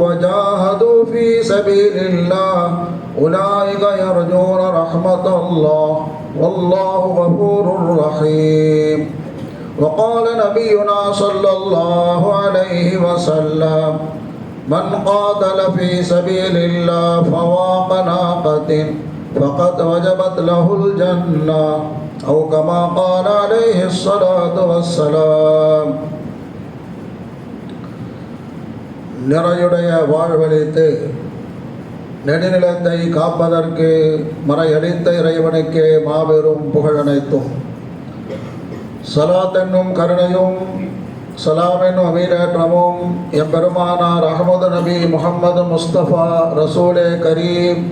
وجاهدوا في سبيل الله أولئك يرجون رحمة الله. والله غفور رحيم. وقال نبينا صلى الله عليه وسلم من قاتل في سبيل الله فواق ناقة فقد وجبت له الجنة. أو كما قال عليه الصلاة والسلام. நிறையுடைய வாழ்வழித்து நெடுநிலத்தை காப்பதற்கு மறையடித்த இறைவனுக்கு மாபெரும் புகழனைத்தும் சலாத்தென்னும் கருணையும் சலாமென்னும் அமீரேற்றமும் எம்பெருமானார் அகமது நபி முகமது முஸ்தபா ரசூலே கரீம்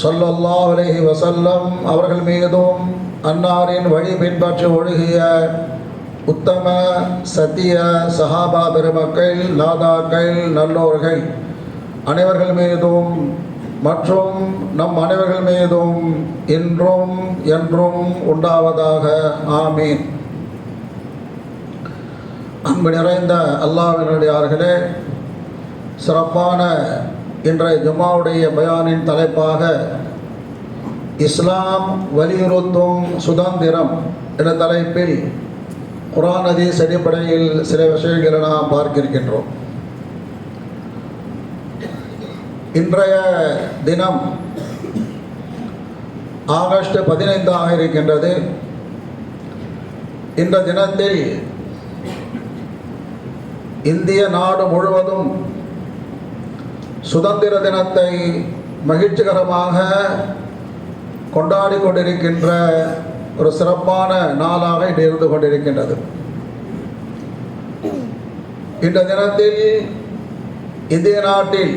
சொல்லல்லா அலைஹி வசல்லம் அவர்கள் மீதும் அன்னாரின் வழி பின்பற்றி ஒழுகிய உத்தம சத்திய சஹாபா பெருமக்கள் லாதாக்கள் நல்லோர்கள் அனைவர்கள் மீதும் மற்றும் நம் அனைவர்கள் மீதும் இன்றும் என்றும் உண்டாவதாக. ஆமீன். அன்பு நிறைந்த அல்லாவினுடையார்களே சிறப்பான இன்றைய ஜுமாவுடைய பயானின் தலைப்பாக இஸ்லாம் வலியுறுத்தும் சுதந்திரம் என்ற தலைப்பில் குரான் ஹதீஸ் அடிப்படையில் சில விஷயங்களை நாம் பார்க்கிருக்கின்றோம். இன்றைய தினம் ஆகஸ்ட் பதினைந்தாக இருக்கின்றது. இந்த தினத்தில் இந்திய நாடு முழுவதும் சுதந்திர தினத்தை மகிழ்ச்சிகரமாக கொண்டாடி கொண்டிருக்கின்ற ஒரு சிறப்பான நாளாக இன்று இருந்து கொண்டிருக்கின்றது. இந்த தினத்தில் இந்திய நாட்டில்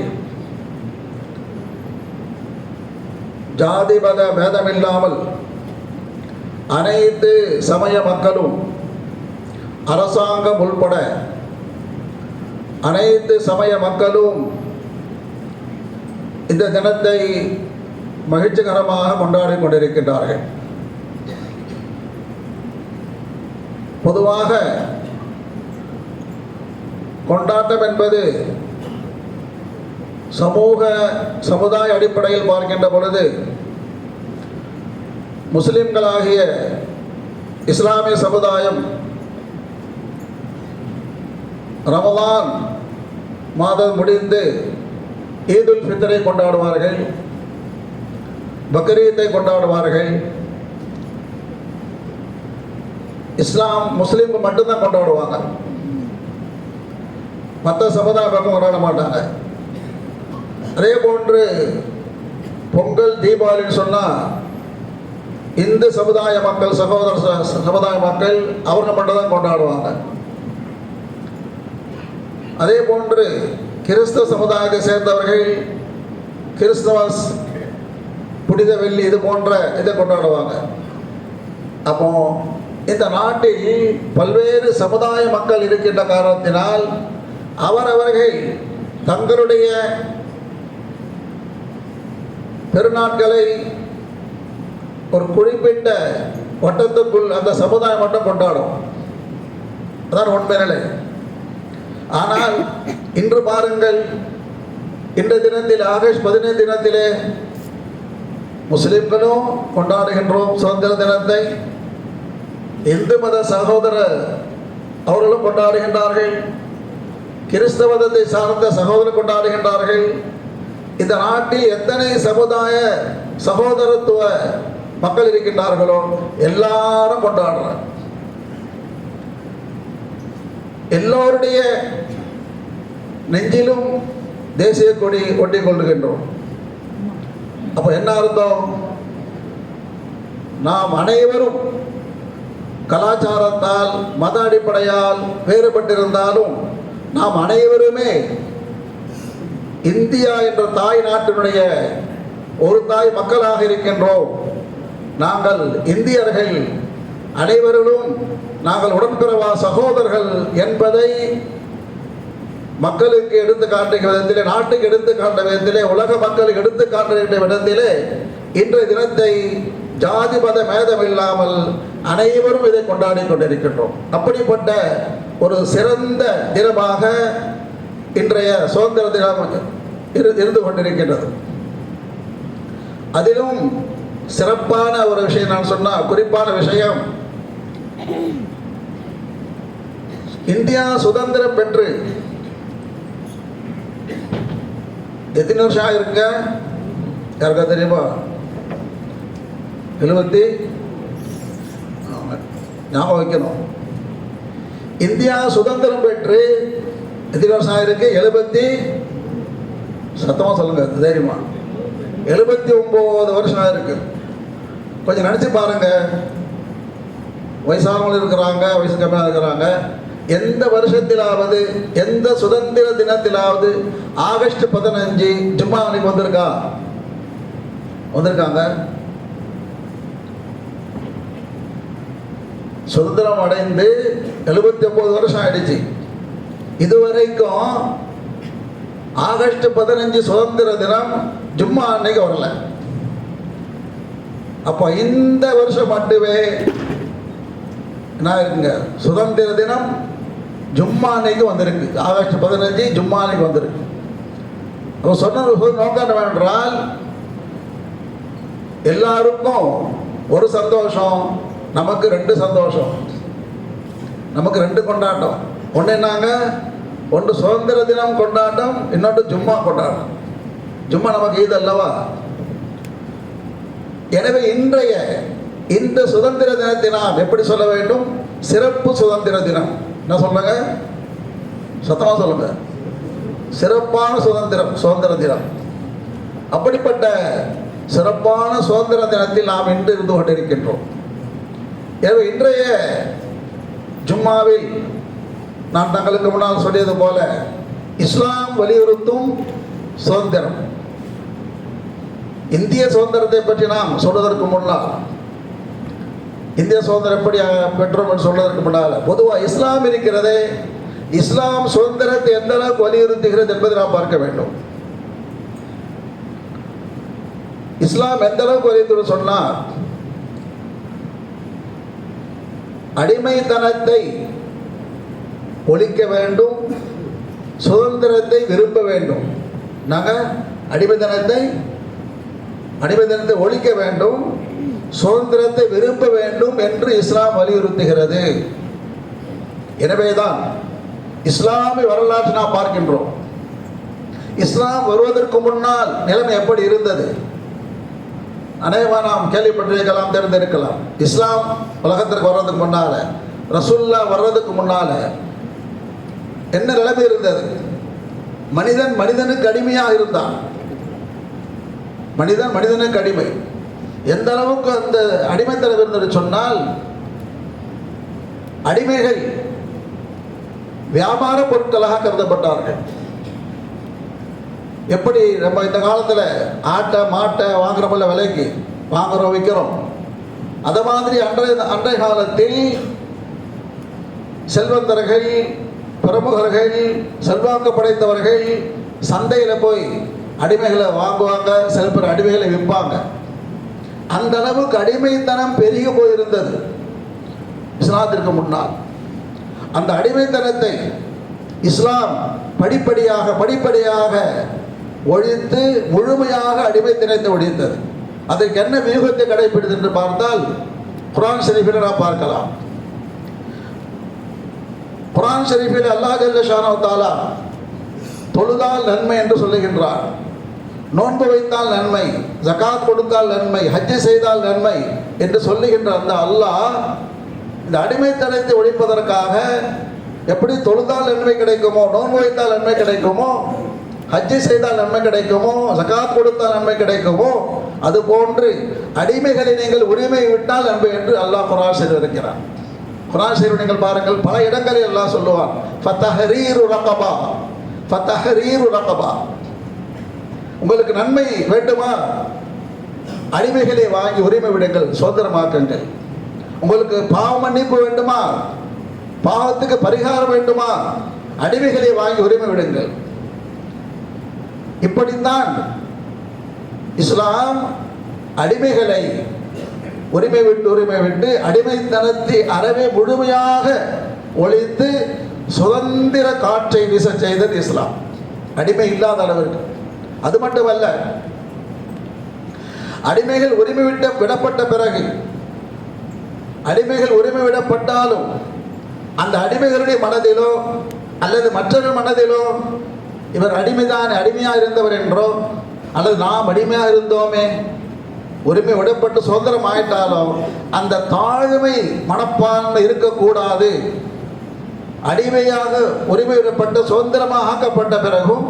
ஜாதி மத பேதமில்லாமல் அனைத்து சமய மக்களும் அரசாங்கம் உள்பட அனைத்து சமய மக்களும் இந்த தினத்தை மகிழ்ச்சிகரமாக கொண்டாடி கொண்டிருக்கின்றார்கள். பொதுவாக கொண்டாட்டம் என்பது சமூக சமுதாய அடிப்படையில் பார்க்கின்ற பொழுது முஸ்லிம்களாகிய இஸ்லாமிய சமுதாயம் ரமலான் மாதம் முடிந்து ஈதுல் ஃபித்தரை கொண்டாடுவார்கள் பக்ரீத்தை கொண்டாடுவார்கள் இஸ்லாம் முஸ்லீம் மட்டும்தான் கொண்டாடுவாங்க மற்ற சமுதாய பக்கம் கொண்டாட மாட்டாங்க. அதே போன்று பொங்கல் தீபாவளின்னு சொன்னால் இந்து சமுதாய மக்கள் சகோதர ச- சமுதாய மக்கள் அவங்க மட்டும் தான் கொண்டாடுவாங்க அதே போன்று கிறிஸ்தவ சமுதாயத்தை சேர்ந்தவர்கள் கிறிஸ்தவஸ் புனித வெள்ளி இது போன்ற இதை கொண்டாடுவாங்க. அப்போ இந்த நாட்டில் பல்வேறு சமுதாய மக்கள் இருக்கின்ற காரணத்தினால் அவரவர்கள் தங்களுடைய பெருநாட்களை ஒரு குறிப்பிட்ட வட்டத்துக்குள் அந்த சமுதாயம் மட்டும் கொண்டாடும். அதான் உண்மை நிலை. ஆனால் இன்று பாருங்கள் இன்று தினத்தில் ஆகஸ்ட் பதினைந்து தினத்திலே முஸ்லிம்களும் கொண்டாடுகின்றோம் சுதந்திர தினத்தை. இந்து மத சகோதரர் அவர்களும் கொண்டாடுகின்றார்கள். கிறிஸ்தவ மதத்தை சார்ந்த சகோதரர் கொண்டாடுகின்றார்கள். இந்த நாட்டில் எத்தனை சமுதாய சகோதரத்துவ மக்கள் இருக்கின்றார்களோ எல்லாரும் கொண்டாடுறாங்க. எல்லோருடைய நெஞ்சிலும் தேசிய கொடி ஒட்டிக் கொள்ளுகின்றோம். அப்போ என்ன அர்த்தம்? நாம் அனைவரும் கலாச்சாரத்தால் மத அடிப்படையால் வேறுபட்டிருந்தாலும் நாம் அனைவருமே இந்தியா என்ற தாய் நாட்டினுடைய ஒரு தாய் மக்களாக இருக்கின்றோம். நாங்கள் இந்தியர்கள் அனைவரிலும் நாங்கள் உடன்பிறவா சகோதரர்கள் என்பதை மக்களுக்கு எடுத்து காட்டுகிற விதத்திலே நாட்டுக்கு எடுத்து காட்ட விதத்திலே உலக மக்களுக்கு எடுத்து காட்டுகின்ற விதத்திலே இன்றைய தினத்தை ஜாதி மத மேதம் இல்லாமல் அனைவரும் இதை கொண்டாடி கொண்டிருக்கின்றோம். அப்படிப்பட்ட ஒரு சிறந்த தினமாக இன்றைய சுதந்திர தினம் இரு- இருந்து கொண்டிருக்கின்றது. அதிலும் சிறப்பான ஒரு விஷயம் நான் சொன்னா குறிப்பான விஷயம் இந்தியா சுதந்திரம் பெற்று எத்தனை வருஷம் ஆயிருங்க? யாருக்கா தெரியுமா? எழுபத்தி ஞாபகம் வைக்கணும். இந்தியா சுதந்திரம் பெற்று எத்தனை வருஷம் ஆயிருக்கு எழுபத்தி சத்தமாக சொல்லுங்க தைரியமா. எழுபத்தி ஒம்பது வருஷம் ஆயிருக்கு. கொஞ்சம் நினச்சி பாருங்க. வயசானவங்க இருக்கிறாங்க வயசு கம்மியாக இருக்கிறாங்க. எந்த வருஷத்திலாவது எந்த சுதந்திர தினத்திலாவது ஆகஸ்ட் பதினஞ்சு ஜும்மா அன்னைக்கு வந்திருக்கா? வந்திருக்காங்க. சுதந்திரம் அடைந்து எழுபத்தி ஒன்பது வருஷம் ஆயிடுச்சு. இதுவரைக்கும் ஆகஸ்ட் பதினஞ்சு சுதந்திர தினம் ஜும்மா அன்னைக்கு வரல. அப்போ இந்த வருஷம் மட்டுமே என்ன இருக்குங்க சுதந்திர தினம் ஜும்மா அன்னைக்கு வந்திருக்கு. ஆகஸ்ட் பதினஞ்சு ஜும்மா அன்னைக்கு வந்திருக்கு. அப்போ சொன்ன நோக்கம் என்னவென்றால் எல்லாருக்கும் ஒரு சந்தோஷம் நமக்கு ரெண்டு சந்தோஷம். நமக்கு ரெண்டு கொண்டாட்டம். ஒன்று என்னங்க? ஒன்று சுதந்திர தினம் கொண்டாட்டம் இன்னொன்று ஜும்மா கொண்டாட்டம். ஜும்மா நமக்கு இது அல்லவா? எனவே இன்றைய இந்த சுதந்திர தினத்தை நாம் எப்படி சொல்ல வேண்டும்? சிறப்பு சுதந்திர தினம். என்ன சொல்லுங்க? சத்தமாக சொல்லுங்க. சிறப்பான சுதந்திரம் சுதந்திர தினம். அப்படிப்பட்ட சிறப்பான சுதந்திர தினத்தில் நாம் இன்று இருந்து கொண்டிருக்கின்றோம். எனவே இன்றைய ஜும்மாவில் நான் தங்களுக்கு முன்னால் சொல்லியது போல இஸ்லாம் வலியுறுத்தும் சுதந்திரம். இந்திய சுதந்திரத்தை பற்றி நாம் சொல்வதற்கு முன்னால் இந்திய சுதந்திரம் எப்படி பெற்றோம் என்று சொல்வதற்கு முன்னால் பொதுவாக இஸ்லாம் இருக்கிறதே இஸ்லாம் சுதந்திரத்தை எந்த அளவுக்கு வலியுறுத்துகிறது என்பதை நாம் பார்க்க வேண்டும். இஸ்லாம் எந்த அளவுக்கு வலியுறுத்து சொன்னால் அடிமைத்தனத்தை ஒழிக்க வேண்டும் சுதந்திரத்தை விரும்ப வேண்டும். நாங்கள் அடிமைத்தனத்தை அடிமைத்தனத்தை ஒழிக்க வேண்டும் சுதந்திரத்தை விரும்ப வேண்டும் என்று இஸ்லாம் வலியுறுத்துகிறது. எனவேதான் இஸ்லாமிய வரலாற்றை நாம் பார்க்கின்றோம். இஸ்லாம் வருவதற்கு முன்னால் நிலைமை எப்படி இருந்தது? அநேகமாக நாம் கேள்விப்பட்டிருக்கலாம் தெரிந்திருக்கலாம். இஸ்லாம் உலகத்திற்கு வர்றதுக்கு முன்னால ரசுல்லா வர்றதுக்கு முன்னால என்ன நிலைமை இருந்தது? மனிதன் மனிதனுக்கு அடிமையாக இருந்தான். மனிதன் மனிதனுக்கு அடிமை. எந்த அளவுக்கு அந்த அடிமைத்தனம் இருந்தது சொன்னால் அடிமைகள் வியாபார பொருட்களாக கருதப்பட்டார்கள். எப்படி நம்ம இந்த காலத்தில் ஆட்டை மாட்டை வாங்குறோம்ல விலைக்கு? வாங்குறோம் விற்கிறோம் அதை மாதிரி அன்றைய அன்றைய காலத்தில் செல்வந்தர்கள் பிரமுகர்கள் செல்வாக்கு படைத்தவர்கள் சந்தையில் போய் அடிமைகளை வாங்குவாங்க சில பேர் அடிமைகளை விற்பாங்க. அந்த அளவுக்கு அடிமைத்தனம் பெருகி போயிருந்தது. இஸ்லாத்திற்கு முன்னால். அந்த அடிமைத்தனத்தை இஸ்லாம் படிப்படியாக படிப்படியாக ஒழித்து முழுமையாக அடிமைத்தனத்தை ஒழித்தது அதற்கு என்ன வியூகத்தை கடைபிடித்தது என்று பார்த்தால் குரான் ஷெரீஃபில் நாம் பார்க்கலாம். குரான் ஷெரீஃபில் அல்லாஹ் ஜல்ல தாலா தொழுதால் நன்மை என்று சொல்லுகின்றார். நோன்பு வைத்தால் நன்மை ஜகாத் கொடுத்தால் நன்மை ஹஜ்ஜு செய்தால் நன்மை என்று சொல்லுகின்ற அந்த அல்லாஹ் இந்த அடிமைத்தனத்தை ஒழிப்பதற்காக எப்படி தொழுதால் நன்மை கிடைக்குமோ நோன்பு வைத்தால் நன்மை கிடைக்குமோ ஹஜ்ஜு செய்தால் நன்மை கிடைக்குமோ ஜகாத் கொடுத்தால் நன்மை கிடைக்குமோ அது போன்று அடிமைகளை நீங்கள் உரிமை விட்டால் நன்மை என்று அல்லாஹ் குரான் செய்திருக்கிறார் குரான் செய்து நீங்கள் பாருங்கள் பல இடங்களில் எல்லாம் சொல்லுவார் ஃபத்தஹரீரு ரகபா ஃபத்தஹரீரு ரகபா. உங்களுக்கு நன்மை வேண்டுமா? அடிமைகளை வாங்கி உரிமை விடுங்கள் சுதந்திரமாக்குங்கள். உங்களுக்கு பாவ மன்னிப்பு வேண்டுமா? பாவத்துக்கு பரிகாரம் வேண்டுமா? அடிமைகளை வாங்கி உரிமை விடுங்கள். இப்படித்தான் இஸ்லாம் அடிமைகளை உரிமை விட்டு உரிமை விட்டு அடிமைத்தனத்தை அறவே முழுமையாக ஒழித்து சுதந்திர காற்றை வீச செய்தது இஸ்லாம். அடிமை இல்லாத அளவிற்கு. அது மட்டுமல்ல அடிமைகள் உரிமை விட்ட விடப்பட்ட பிறகு அடிமைகள் உரிமை விடப்பட்டாலும் அந்த அடிமைகளுடைய மனதிலோ அல்லது மற்றவர்கள் மனதிலோ இவர் அடிமைதான் அடிமையாக இருந்தவர் என்றோ அல்லது நாம் அடிமையாக இருந்தோமே உரிமை விடப்பட்டு சுதந்திரம் ஆயிட்டாலும் அந்த தாழ்மை மனப்பான்மை இருக்கக்கூடாது. அடிமையாக உரிமை விடப்பட்டு சுதந்திரமாக ஆக்கப்பட்ட பிறகும்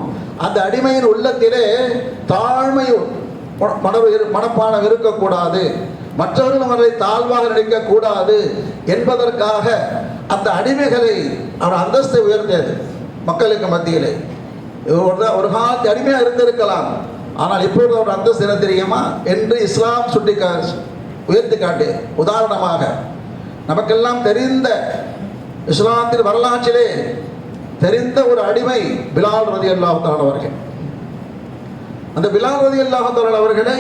அந்த அடிமையின் உள்ளத்திலே தாழ்மை மனவு மனப்பானம் இருக்கக்கூடாது. மற்றவர்கள் அவரை தாழ்வாக நினைக்கக்கூடாது என்பதற்காக அந்த அடிமைகளை அவர் அந்தஸ்தை உயர்ந்தது மக்களுக்கு மத்தியிலே. ஒரு ஒரு காலத்து அடிமையாக இருந்திருக்கலாம். ஆனால் இப்பொழுது அவர் அந்தஸ்து என்ன தெரியுமா? என்று இஸ்லாம் சுட்டி கா உயர்த்தி காட்டு உதாரணமாக நமக்கெல்லாம் தெரிந்த இஸ்லாத்தின் வரலாற்றிலே தெரிந்த ஒரு அடிமை பிலால் ரதி அல்லாஹான் அவர்கள். அந்த பிலால் ரதி அல்லாஹான் அவர்களை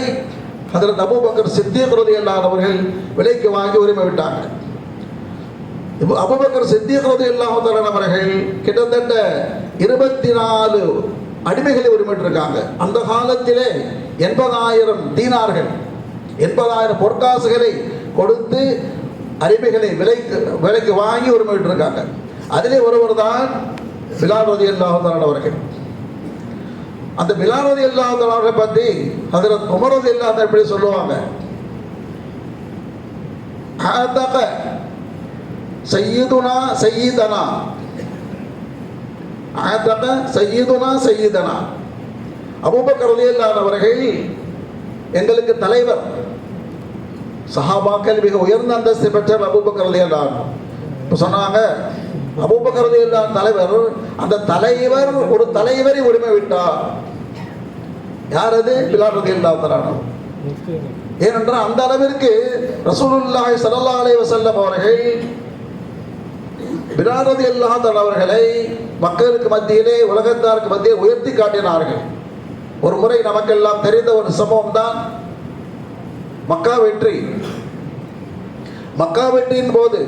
அதில் அபுபக்கர் சித்திக் ரதி அல்லாஹ் அவர்கள் விலைக்கு வாங்கி உரிமை விட்டாங்க. இப்போ அபுபக்கர் சித்திக் ரதி அல்லாஹான் அவர்கள் கிட்டத்தட்ட இருபத்தி நாலு அடிமைகளை உரிமைட்டிருக்காங்க அந்த காலத்திலே எண்பதாயிரம் தீனார்கள் எண்பதாயிரம் பொற்காசுகளை கொடுத்து அடிமைகளை விலைக்கு விலைக்கு வாங்கி உரிமையிட்டிருக்காங்க. அதிலே ஒருவர் தான் பிலாரதி ரதி அல்லாஹான் அவர்கள். அந்த பிலாரதி ரதி அல்லாஹான் அவர்களை பற்றி அதில் குமரதி இல்லாத எப்படி சொல்லுவாங்க. சையீதுனா சையீதனா. ஆதக சையீதுனா சையீதனா. அபூபக்கரலியல்லான் அவர்கள் எங்களுக்கு தலைவர். சஹாபாக்கள் மிக உயர்ந்த அந்தஸ்து பெற்ற அபூபக்கரலியல்லான் இப்போ சொன்னாங்க அபூபக்கரலியல்லான் தலைவர் அந்த தலைவர் ஒரு தலைவரை உரிமை விட்டார். யார் அது? பிலால் ரதி இல்லாதரானோ ஏனென்றால் அந்த அளவிற்கு ரசூலுல்லாஹி ஸல்லல்லாஹு அலைஹி வஸல்லம் அவர்கள் பிலாரதி அல்லாஹ் அவர்களை மக்களுக்கு மத்தியிலே உலகத்தாருக்கு மத்தியே உயர்த்தி காட்டினார்கள். ஒரு முறை நமக்கெல்லாம் தெரிந்த ஒரு சம்பவம் தான் மக்கா வெற்றி. மக்கா வெற்றியின் போது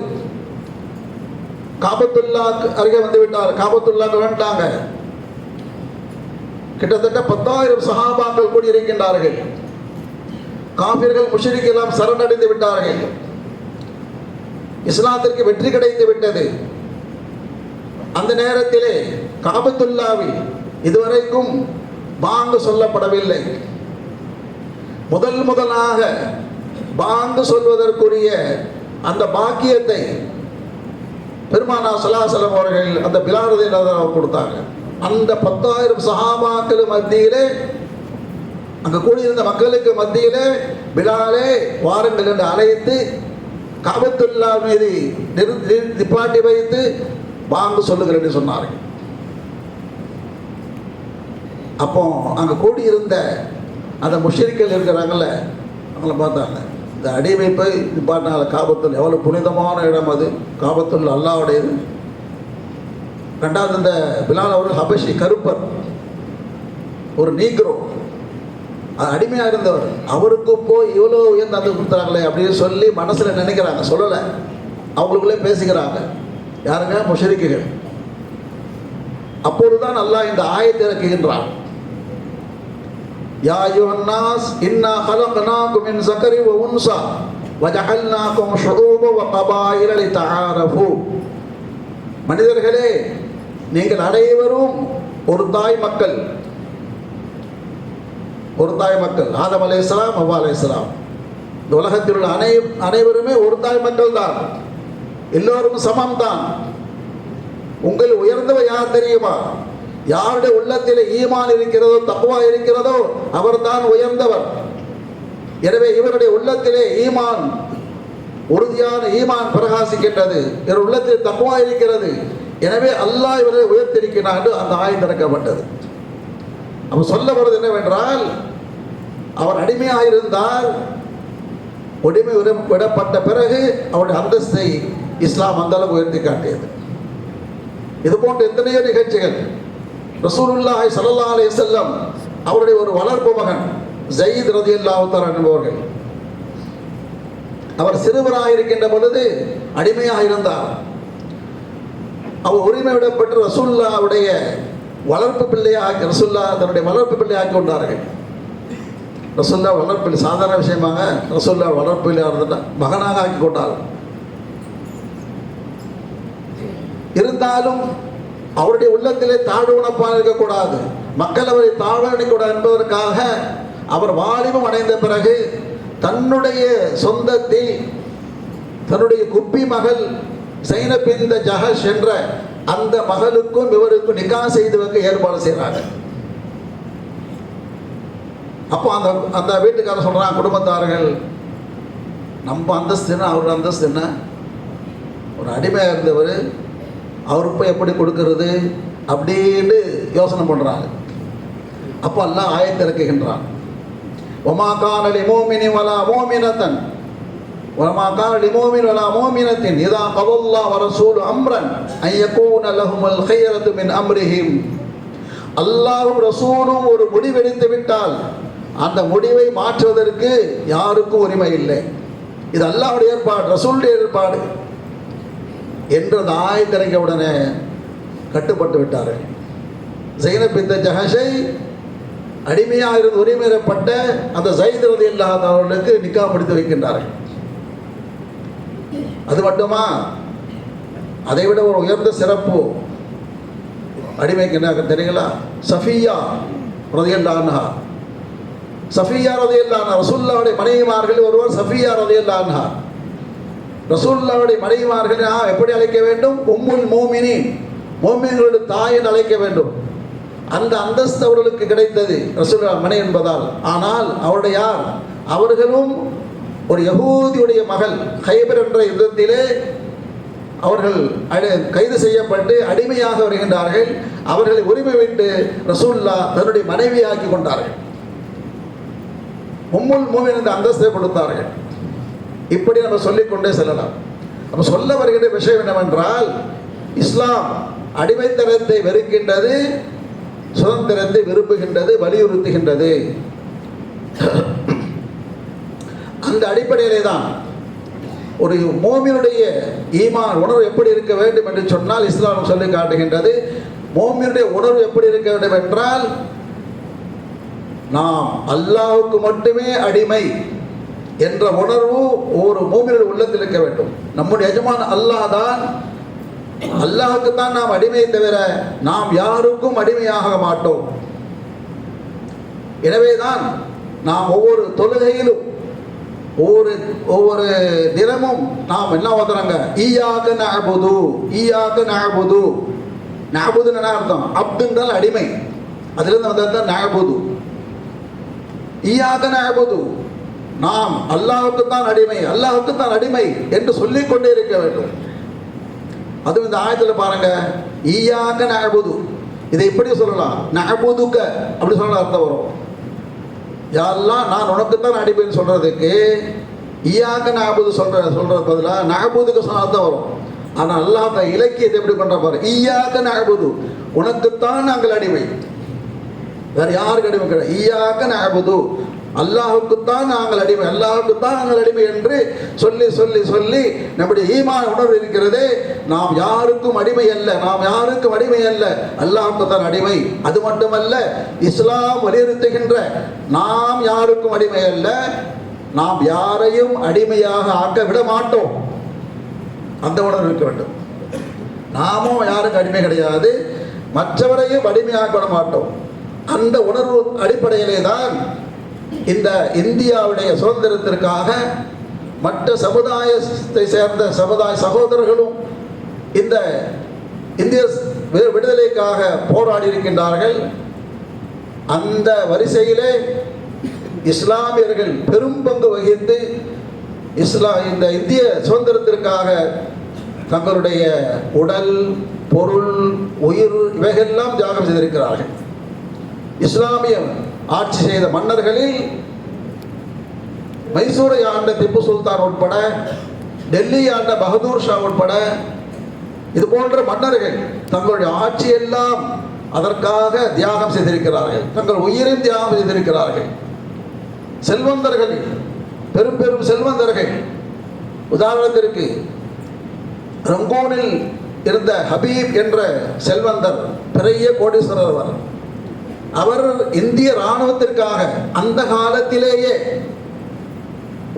காபத்துல்லா அருகே வந்து விட்டார். காபத்துல்லா வந்துட்டாங்க கிட்டத்தட்ட பத்தாயிரம் சஹாபாக்கள் கூடி இருக்கின்றார்கள் காபிர்கள் முஷரிக் எல்லாம் சரணடைந்து விட்டார்கள். இஸ்லாத்திற்கு வெற்றி கிடைத்து விட்டது. அந்த நேரத்திலே காபத்துல்லாவில் இதுவரைக்கும் பாங்கு சொல்லப்படவில்லை. முதல் முதலாக பாங்கு சொல்வதற்குரிய அந்த பாக்கியத்தை பெருமானா சலாசலம் அவர்கள் அந்த பிலாரதி கொடுத்தாங்க. அந்த பத்தாயிரம் சகாபாக்கள் மத்தியிலே அங்கே கூடியிருந்த மக்களுக்கு மத்தியிலே பிலாலே வாருங்கள் என்று அழைத்து காபத்துல்லா மீது நிறுத்தி நிப்பாட்டி வைத்து பாங்கு சொல்லுகிறேன்னு சொன்னார். அப்போ அங்கே கூடி இருந்த அந்த முஷரிக்கள் இருக்கிறாங்கல்ல அவங்கள பார்த்தாங்க. இந்த அடிமைப்பை நிப்பாட்டினால காபத்துல் எவ்வளோ புனிதமான இடம் அது. காபத்துல் அல்லாவுடையது. ரெண்டாவது இந்த பிலால் அவர்கள் ஹபஷி கருப்பர் ஒரு நீக்ரோ. அது அடிமையாக இருந்தவர். அவருக்கு போய் இவ்வளோ உயர்ந்து அந்த கொடுத்தாங்களே அப்படின்னு சொல்லி மனசில் நினைக்கிறாங்க. சொல்லலை. அவங்களுக்குள்ளே பேசிக்கிறாங்க. யாருங்க முஷரிக்குகள் அப்பொழுதுதான் அல்லாஹ் இந்த ஆயத்தை இறக்குகின்றான் யா யுவன்னாஸ் இன்னா خلقناكم من ذكر وانثى وجعلناكم شعوبا وقبائل لتعارفوا மனிதர்களே நீங்கள் அனைவரும் ஒரு தாய் மக்கள் ஒரு தாய் மக்கள் ஆதம் அலை இஸ்லாம் அவ்வா அலை இஸ்லாம் இந்த உலகத்தில் உள்ள அனை அனைவருமே ஒரு தாய் மக்கள் தான் எல்லோரும் சமம் தான் உங்கள் உயர்ந்தவர் யார் தெரியுமா? யாருடைய உள்ளத்தில் ஈமான் இருக்கிறதோ தப்புவா இருக்கிறதோ அவர்தான் உயர்ந்தவர். எனவே இவருடைய உள்ளத்திலே ஈமான் உறுதியான ஈமான் பிரகாசிக்கின்றது. இவர் உள்ளத்தில் தப்புவா இருக்கிறது. எனவே அல்லாஹ் இவரை உயர்த்திருக்கிறான் என்று அந்த ஆய் திறக்கப்பட்டது. அவர் சொல்ல வருவது என்னவென்றால் அவர் அடிமையாக இருந்தால் உடைமை விடப்பட்ட பிறகு அவருடைய அந்தஸ்தை இஸ்லாம் அந்த அளவு உயர்த்தி காட்டியது. இது போன்ற எத்தனையோ நிகழ்ச்சிகள் ரசூலுல்லாஹி சல்லா அலி செல்லம் அவருடைய ஒரு வளர்ப்பு மகன் ஜயீத் ரதி அல்லாவுத்தார் என்பவர்கள் அவர் சிறுவராக இருக்கின்ற பொழுது அடிமையாக இருந்தார். அவர் உரிமை விடப்பட்டு ரசூல்லாவுடைய வளர்ப்பு பிள்ளையாக ரசுல்லா தன்னுடைய வளர்ப்பு பிள்ளையாக்கி கொண்டார்கள். ரசுல்லா வளர்ப்பில் சாதாரண விஷயமாக ரசுல்லா வளர்ப்பு பிள்ளையாக இருந்தால் மகனாக ஆக்கி கொண்டார். இருந்தாலும் அவருடைய உள்ளத்திலே தாழ் உணப்பாக இருக்கக்கூடாது. மக்கள் அவரை தாழ்வணிக்கூடாது என்பதற்காக அவர் வாலிபம் அடைந்த பிறகு தன்னுடைய சொந்தத்தில் தன்னுடைய குப்பி மகள் சைனபிந்த ஜஹஷ் என்ற அந்த மகளுக்கும் இவருக்கும் நிக்கா செய்து வைக்க ஏற்பாடு செய்கிறாங்க அப்போ அந்த அந்த வீட்டுக்காரர் சொல்கிறான் குடும்பத்தார்கள் நம்ம அந்தஸ்து என்ன அவரோட அந்தஸ்து என்ன? ஒரு அடிமையாக இருந்தவர் அவருக்கு போய் எப்படி கொடுக்கறது அப்படின்னு யோசனை பண்ணுறாங்க அப்போ எல்லாம் ஆயத்திறக்குகின்றான் ஒமா காணலி மோமினி வலா மோமினத்தன் وما كان لمؤمن ولا مؤمنة إذا قضى الله ورسوله أمرا أن يكون لهم الخيرة من أمرهم அல்லாஹ்வும் ரசூலும் ஒரு முடிவெடுத்து விட்டால் அந்த முடிவை மாற்றுவதற்கு யாருக்கும் உரிமை இல்லை இது அல்லாஹ்வுடைய ஏற்பாடு ரசூலுடைய ஏற்பாடு என்று திறங்க உடனே கட்டுப்பட்டு விட்டார்கள் ஜெயினப் இந்த ஜஹஷை அடிமையாக இருந்து உரிமையிடப்பட்ட அந்த ஜெயிதரது இல்லாதவர்களுக்கு நிக்கா முடித்து வைக்கின்றார்கள். அது மட்டுமா? அதை விட ஒரு உயர்ந்த சிறப்பு அடிமைக்கு என்ன தெரியுங்களா? சஃபியா ரதியல்லான்ஹா சஃபியா ரதியல்லான்ஹா ரசுல்லாவுடைய மனைவிமார்கள் ஒருவர் சஃபியா ரதியல்லான்ஹா ரசூல்லாவுடைய மனைவிமார்களை நாம் எப்படி அழைக்க வேண்டும்? உம்முல் மோமினி மோமின்களுடைய தாயின் அழைக்க வேண்டும். அந்த அந்தஸ்து அவர்களுக்கு கிடைத்தது ரசூல்லா மனை என்பதால். ஆனால் அவருடைய யார்? அவர்களும் ஒரு யகூதியுடைய மகள் ஹைபர் என்ற யுத்தத்திலே அவர்கள் அடி- கைது செய்யப்பட்டு அடிமையாக வருகின்றார்கள். அவர்களை உரிமை விட்டு ரசூல்லா தன்னுடைய மனைவியாக்கி கொண்டார்கள். உம்முல் மூமின் என்ற அந்தஸ்தை கொடுத்தார்கள். இப்படி நம்ம சொல்லிக்கொண்டே செல்லலாம். நம்ம சொல்ல வருகின்ற விஷயம் என்னவென்றால் இஸ்லாம் அடிமைத்தனத்தை வெறுக்கின்றது சுதந்திரத்தை விரும்புகின்றது வலியுறுத்துகின்றது. அந்த அடிப்படையிலே தான் ஒரு மோமியனுடைய ஈமான் உணர்வு எப்படி இருக்க வேண்டும் என்று சொன்னால் இஸ்லாம் சொல்லி காட்டுகின்றது. மோமியனுடைய உணர்வு எப்படி இருக்க வேண்டும் என்றால் நாம் அல்லாவுக்கு மட்டுமே அடிமை என்ற உணர்வு ஒவ்வொரு மோமினுடைய உள்ளத்தில் இருக்க வேண்டும். நம்முடைய எஜமான அல்லாஹ் தான். அல்லாஹுக்கு தான் நாம் அடிமையை தவிர நாம் யாருக்கும் அடிமையாக மாட்டோம். எனவேதான் நாம் ஒவ்வொரு தொழுகையிலும் ஒவ்வொரு ஒவ்வொரு தினமும் நாம் என்ன ஓதுறாங்க? ஈயாக நகபுது ஈயாக நகபுது நஅபுதுன்னு என்ன அர்த்தம்? அப்துன்றால் அடிமை. அதிலிருந்து வந்தது தான் நகபுது ஈயாக நகபுது நாம் அல்லாவுக்கு தான் அடிமை அல்லாவுக்கு தான் அடிமை என்று சொல்லிக் கொண்டே இருக்க வேண்டும். அதுவும் இந்த ஆயத்தில் பாருங்க ஈயாக நகபுது இதை இப்படி சொல்லலாம். நகபுதுக்க அப்படி சொல்ல அர்த்தம் வரும். யாரெல்லாம் நான் உனக்குத்தான் அடிமைன்னு சொல்றதுக்கு ஈயாக நகபுது சொல்ற சொல்றது பதிலாக நகபுதுக்கு சொன்ன அர்த்தம் வரும். ஆனால் அல்லாஹ் இலக்கியத்தை எப்படி பண்ற பாரு. ஈயாக நகபுது உனக்குத்தான் நாங்கள் அடிமை. வேற யாருக்கு அடிமை கிடையாது. ஈயாக்க நாபுது அல்லாஹுக்குத்தான் நாங்கள் அடிமை. அல்லாஹுக்குத்தான் நாங்கள் அடிமை என்று சொல்லி சொல்லி சொல்லி நம்முடைய ஈமான உணர்வு இருக்கிறதே நாம் யாருக்கும் அடிமை அல்ல. நாம் யாருக்கும் அடிமை அல்ல. அல்லாஹுக்கு தான் அடிமை. அது மட்டுமல்ல இஸ்லாம் வலியுறுத்துகின்ற நாம் யாருக்கும் அடிமை அல்ல. நாம் யாரையும் அடிமையாக ஆக்க விட மாட்டோம். அந்த உணர்வு இருக்க வேண்டும். நாமும் யாருக்கும் அடிமை கிடையாது. மற்றவரையும் அடிமையாக்க விட மாட்டோம். அந்த உணர்வு அடிப்படையிலே தான் இந்த இந்தியாவுடைய சுதந்திரத்திற்காக மற்ற சமுதாயத்தை சேர்ந்த சமுதாய சகோதரர்களும் இந்த இந்திய விடுதலைக்காக போராடி இருக்கின்றார்கள் அந்த வரிசையிலே இஸ்லாமியர்கள் பெரும் பங்கு வகித்து இஸ்லா இந்த இந்திய சுதந்திரத்திற்காக தங்களுடைய உடல் பொருள் உயிர் இவைகளெல்லாம் தியாகம் செய்திருக்கிறார்கள். இஸ்லாமிய ஆட்சி செய்த மன்னர்களில் மைசூரை ஆண்ட திப்பு சுல்தான் உட்பட டெல்லி ஆண்ட பகதூர் ஷா உட்பட இது போன்ற மன்னர்கள் தங்களுடைய ஆட்சியெல்லாம் அதற்காக தியாகம் செய்திருக்கிறார்கள். தங்கள் உயிரின் தியாகம் செய்திருக்கிறார்கள். செல்வந்தர்கள் பெரும் பெரும் செல்வந்தர்கள். உதாரணத்திற்கு ரங்கோனில் இருந்த ஹபீப் என்ற செல்வந்தர் பெரிய கோடீஸ்வரர் அவர். அவர் இந்திய இராணுவத்திற்காக அந்த காலத்திலேயே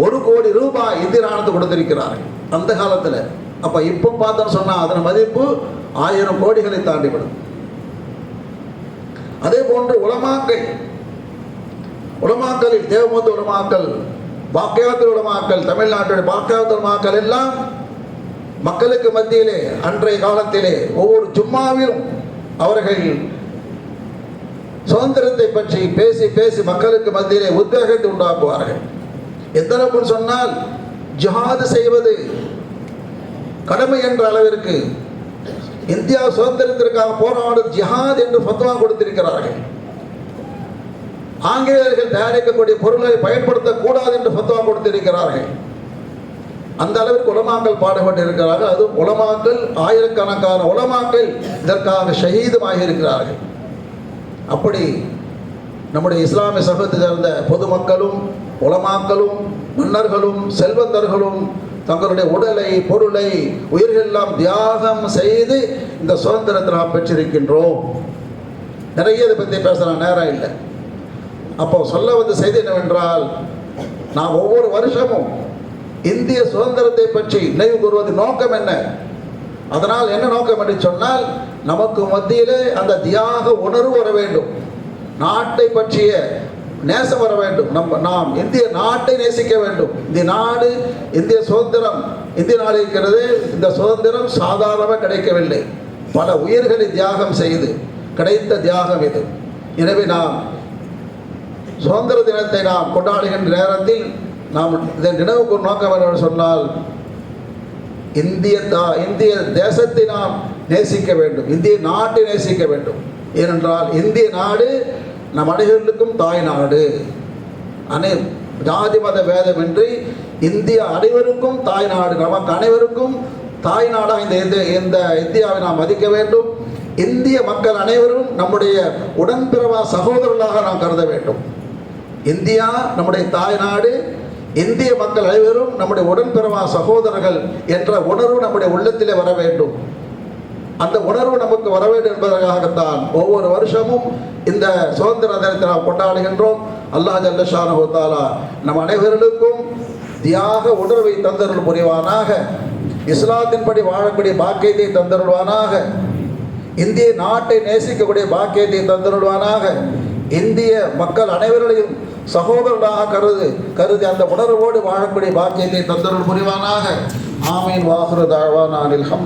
ஒரு கோடி ரூபாய் இந்திய ராணுவத்தை கொடுத்திருக்கிறார். அந்த காலத்தில். அப்போ இப்போ பார்த்தோம் சொன்னால் அதன் மதிப்பு ஆயிரம் கோடிகளை தாண்டிவிடும். அதே போன்று உலமாக்கள் உலமாக்களில் தேவமூத்த உலமாக்கல் பாக்கியாத்து உலமாக்கல் தமிழ்நாட்டுடைய பாக்கியாத்து உலமாக்கல் எல்லாம் மக்களுக்கு மத்தியிலே அன்றைய காலத்திலே ஒவ்வொரு ஜும்மாவிலும் அவர்கள் சுதந்திரத்தை பற்றி பேசி பேசி மக்களுக்கு மத்தியிலே உத்வேகத்தை உண்டாக்குவார்கள். எத்தனை சொன்னால் ஜிஹாது செய்வது கடமை என்ற அளவிற்கு இந்தியா சுதந்திரத்திற்காக போராடும் ஜிஹாத் என்று ஃபத்வா கொடுத்திருக்கிறார்கள். ஆங்கிலேயர்கள் தயாரிக்கக்கூடிய பொருளை பயன்படுத்தக்கூடாது என்று ஃபத்வா கொடுத்திருக்கிறார்கள். அந்த அளவிற்கு உலமாக்கள் பாடுபட்டு இருக்கிறார்கள் அது உலமாக்கள் ஆயிரக்கணக்கான உலமாக்கள் இதற்காக ஷஹீதுமாகி இருக்கிறார்கள் அப்படி நம்முடைய இஸ்லாமிய சமூகத்தை சேர்ந்த பொதுமக்களும் உலமாக்களும் மன்னர்களும் செல்வந்தர்களும் தங்களுடைய உடலை பொருளை உயிர்களெல்லாம் தியாகம் செய்து இந்த சுதந்திரத்தை நாம் பெற்றிருக்கின்றோம். நிறைய இதை பற்றி பேசலாம் நேரம் இல்லை. அப்போ சொல்ல வந்த செய்தி என்னவென்றால் நாம் ஒவ்வொரு வருஷமும் இந்திய சுதந்திரத்தை பற்றி நினைவு கூறுவது நோக்கம் என்ன? அதனால் என்ன நோக்கம் என்று சொன்னால் நமக்கு மத்தியிலே அந்த தியாக உணர்வு வர வேண்டும். நாட்டை பற்றிய நேசம் வர வேண்டும். நம்ம நாம் இந்திய நாட்டை நேசிக்க வேண்டும். இந்த நாடு இந்திய சுதந்திரம் இந்திய நாடு இருக்கிறது. இந்த சுதந்திரம் சாதாரணமாக கிடைக்கவில்லை. பல உயிர்களை தியாகம் செய்து கிடைத்த தியாகம் இது. எனவே நாம் சுதந்திர தினத்தை நாம் கொண்டாடுகின்ற நேரத்தில் நாம் இதை நினைவுக்கு நோக்கம் வேண்டும் சொன்னால் இந்திய தா இந்திய தேசத்தை நாம் நேசிக்க வேண்டும். இந்திய நாட்டை நேசிக்க வேண்டும். ஏனென்றால் இந்திய நாடு நம் அனைவருக்கும் தாய் நாடு. அனை ஜாதி மத பேதமின்றி இந்திய அனைவருக்கும் தாய் நாடு. நமக்கு அனைவருக்கும் தாய் நாடாக இந்த இந்த இந்த இந்தியாவை நாம் மதிக்க வேண்டும். இந்திய மக்கள் அனைவரும் நம்முடைய உடன்பிறவா சகோதரர்களாக நாம் கருத வேண்டும். இந்தியா நம்முடைய தாய் நாடு. இந்திய மக்கள் அனைவரும் நம்முடைய உடன்பிறவா சகோதரர்கள் என்ற உணர்வு நம்முடைய உள்ளத்திலே வர வேண்டும். அந்த உணர்வு நமக்கு வர வேண்டும் என்பதற்காகத்தான் ஒவ்வொரு வருஷமும் இந்த சுதந்திர தினத்தை நாம் கொண்டாடுகின்றோம். அல்லாஹ் ஜல்லஷானு தாலா நம் அனைவர்களுக்கும் தியாக உணர்வை தந்தருள் புரிவானாக. இஸ்லாத்தின்படி வாழக்கூடிய பாக்கியத்தை தந்தருள்வானாக. இந்திய நாட்டை நேசிக்கக்கூடிய பாக்கியத்தை தந்தருள்வானாக. இந்திய மக்கள் அனைவர்களையும் சகோதரர்களாக கருது கருதி அந்த உணர்வோடு வாழக்கூடிய பாக்கியத்தை தந்தருள் புரிவானாக. ஆமீன். வாகுரு தாழ்வான் அல்ஹம்து